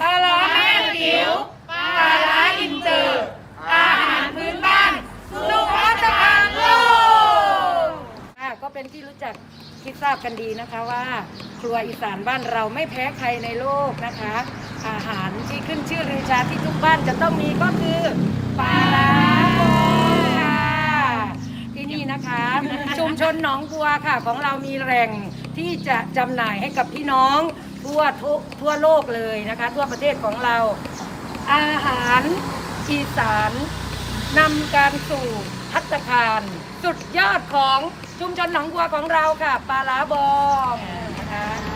ปลาร้าแม่จิ๋วปลาร้าอินเตอร์อาหารพื้นบ้านสุวัฒนานโลกอะก็เป็นที่รู้จักที่ทราบกันดีนะคะว่า ครัวอีสานบ้านเราไม่แพ้ใครในโลกนะคะ อาหารที่ขึ้นชื่อลือชาที่ทุกบ้านจะต้องมีก็คือปลาร้าบองค่ะที่นี่นะคะ ชุมชนหนองบัวค่ะ ของเรามีแหล่งที่จะจำหน่ายให้กับพี่น้อง ทั่วทุกทั่วโลกเลยนะคะ ทั่วประเทศของเรา อาหารอีสานนำการสู่พัตตาคารสุดยอดของชุมชนหนองบัวของเราค่ะปลาลาบองนะคะ